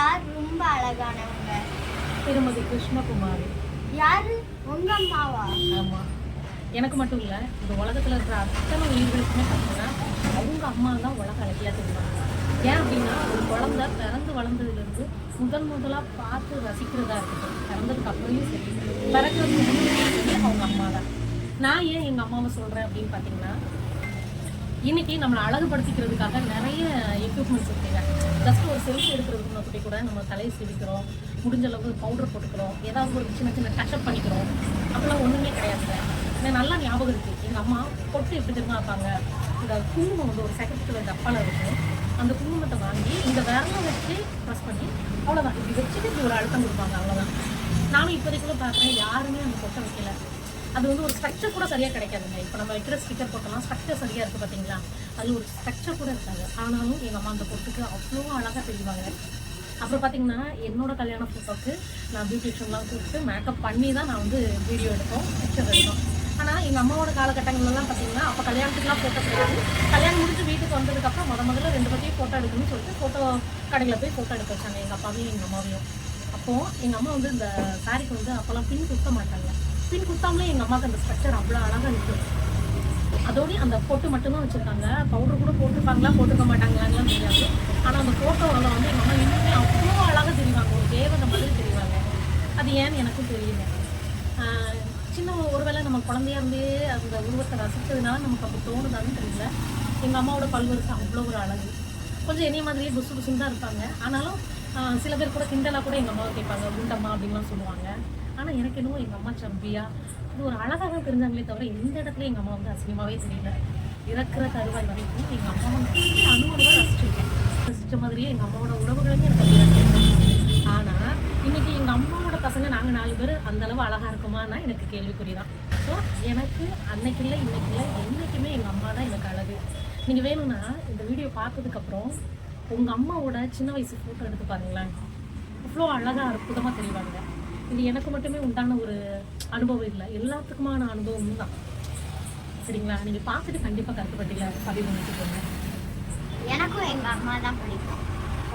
யார் ரொம்ப அழகானவங்க? திருமதி கிருஷ்ணகுமாரி. யாரு? உங்க அம்மாவா? ஆமா. எனக்கு மட்டும் இல்லை இந்த உலகத்துல இருக்கிற அத்தனை உயிர்களுக்குமே பார்த்தீங்கன்னா அவங்க அம்மா தான் உலக அழகியா தெரியுவாங்க ஏன் அப்படின்னா ஒரு குழந்தை பிறந்து வளர்ந்ததுலேருந்து முதல் முதலா பார்த்து ரசிக்கிறதா இருக்கட்டும். பிறந்ததுக்கு அப்புறமே சரி. பிறக்கிறதுக்கு முன்னாடியே சரி அவங்க அம்மா தான். நான் ஏன் எங்க அம்மாவை சொல்றேன் அப்படின்னு பார்த்தீங்கன்னா இன்னைக்கு நம்மளை அழகுபடுத்திக்கிறதுக்காக நிறைய எக்யூப்மெண்ட்ஸ் இருக்குங்க. ஜஸ்ட் ஒரு செல்ஃபி எடுக்கிறதுக்கு முன்னாடி கூட நம்ம தலையை சிரிக்கிறோம் முடிஞ்ச அளவுக்கு பவுடர் போட்டுக்கிறோம் ஏதாவது ஒரு சின்ன சின்ன டச்சப் பண்ணிக்கிறோம். அப்படிலாம் ஒன்றுமே கிடையாது எனக்கு நல்லா ஞாபகம் இருக்குது எங்கள் அம்மா பொட்டு எப்படி தெரியுமா வைப்பாங்க? இந்த குங்குமம் வந்து ஒரு செகண்ட் டப்பால இருக்கும் அந்த குங்குமத்தை வாங்கி இந்த விரலை வச்சு ப்ரெஸ் பண்ணி அவ்வளோதான் இப்படி வச்சுட்டு இப்படி ஒரு அழுத்தம் கொடுப்பாங்க. அவ்வளோதான் நானும் இப்போதைக்குள்ள பார்க்குறேன். யாருமே அந்த பொட்டை வைக்கல. அது வந்து ஒரு ஸ்ட்ரக்சர் கூட சரியாக கிடைக்காதுங்க. இப்போ நம்ம வைக்கிற ஸ்டிக்கர் போட்டோம்னா ஸ்ட்ரக்சர் சரியாக இருக்குது பார்த்தீங்களா அது ஒரு ஸ்ட்ரக்சர் கூட இருக்காது. ஆனாலும் எங்கள் அம்மா அந்த பொட்டுக்கு அவ்வளோ அழகாக தெரிவாங்க அப்புறம் பார்த்தீங்கன்னா என்னோட கல்யாண ஃபோட்டோக்கு நான் பியூட்டிஷியன்லாம் கூப்பிட்டு மேக்கப் பண்ணி தான் நான் வந்து வீடியோ எடுப்போம் பிக்சர் எடுத்தோம் ஆனால் எங்கள் அம்மாவோட காலகட்டங்கள்லாம் பார்த்தீங்கன்னா அப்போ கல்யாணத்துக்குலாம் ஃபோட்டோ கிடையாது. கல்யாணம் முடிஞ்சு வீட்டுக்கு வந்ததுக்கப்புறம் முத முதல்ல ரெண்டு பற்றியும் ஃபோட்டோ எடுக்கணும்னு சொல்லிட்டு ஃபோட்டோ கடையில் போய் ஃபோட்டோ எடுக்க வச்சாங்க எங்கள் அப்பாவையும் எங்கள் அம்மாவையும். அப்போது எங்கள் அம்மா வந்து இந்த சாரிக்கு வந்து அப்போல்லாம் பின் குத்த மாட்டாங்க. பின் குத்தாமலே எங்கள் அம்மாவுக்கு அந்த ஸ்ட்ரக்சர் அவ்வளோ அழகாக நிற்கும் அதோடய அந்த பொட்டு மட்டும்தான் வச்சுருக்காங்க. பவுடர் கூட போட்டிருப்பாங்களா? போட்டிருக்க மாட்டாங்களான்லாம் தெரியாது. ஆனால் அந்த ஃபோட்டோவில் வந்து எங்கள் அம்மா இன்னுமே அவ்வளோ அழகாக தெரிவாங்க. ஒரு தேவதை மாதிரி தெரிவாங்க. அது ஏன்னு எனக்கும் தெரியல. சின்ன ஒருவேளை நம்ம குழந்தையா இருந்தே அந்த உருவத்தை ரசித்ததுனால நமக்கு அப்படி தோணுதான்னு தெரியல. எங்கள் அம்மாவோட பல்வரிசை அவ்வளோ ஒரு அழகு. கொஞ்சம் என்னைய மாதிரியே புசு புசுன்னு தான் இருப்பாங்க. ஆனாலும் சில பேர் கூட கிண்டலாக கூட எங்கள் அம்மாவை கேட்பாங்க குண்டம்மா அப்படின்லாம் சொல்லுவாங்க. ஆனால் எனக்கு என்னவோ எங்கள் அம்மா சம்பியா இது ஒரு அழகாக தெரிஞ்சாங்களே தவிர எந்த இடத்துல எங்கள் அம்மா வந்து அசிங்கமாகவே தெரியல. இறக்குற தருவாய் வரைக்கும் எங்கள் அம்மாவை வந்து அனுபவம் ரசிச்சிருக்கேன். ரசித்த மாதிரியே எங்கள் அம்மாவோட உறவுகளையும் எனக்கு ஆனால் இன்னைக்கு எங்கள் அம்மாவோட பசங்க நாங்கள் நாலு பேர் அந்த அளவு அழகாக இருக்குமானா எனக்கு கேள்விக்குறி தான் ஸோ எனக்கு அன்னைக்கு இல்லை இன்னைக்கு இல்லை என்றைக்குமே எங்கள் அம்மா தான் எனக்கு அழகு. நீங்கள் வேணும்னா இந்த வீடியோ பார்த்ததுக்கப்புறம் உங்கள் அம்மாவோட சின்ன வயசு ஃபோட்டோ எடுத்து பாருங்களேன். அவ்வளோ அழகாக அற்புதமாக தெரிவாங்க இது எனக்கு மட்டுமே உண்டான ஒரு அனுபவம் இல்லை. எல்லாத்துக்குமான அனுபவம் தான் சரிங்களா? நீங்கள் பார்த்துட்டு கண்டிப்பாக கருத்துப்பட்டீங்க பதிவு பண்ணிட்டுக்கோங்க எனக்கும் எங்கள் அம்மா தான் பிடிக்கும்.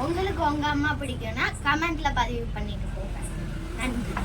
உங்களுக்கு உங்கள் அம்மா பிடிக்கும்னா கமெண்ட்ல பதிவு பண்ணிட்டு போங்க. நன்றி.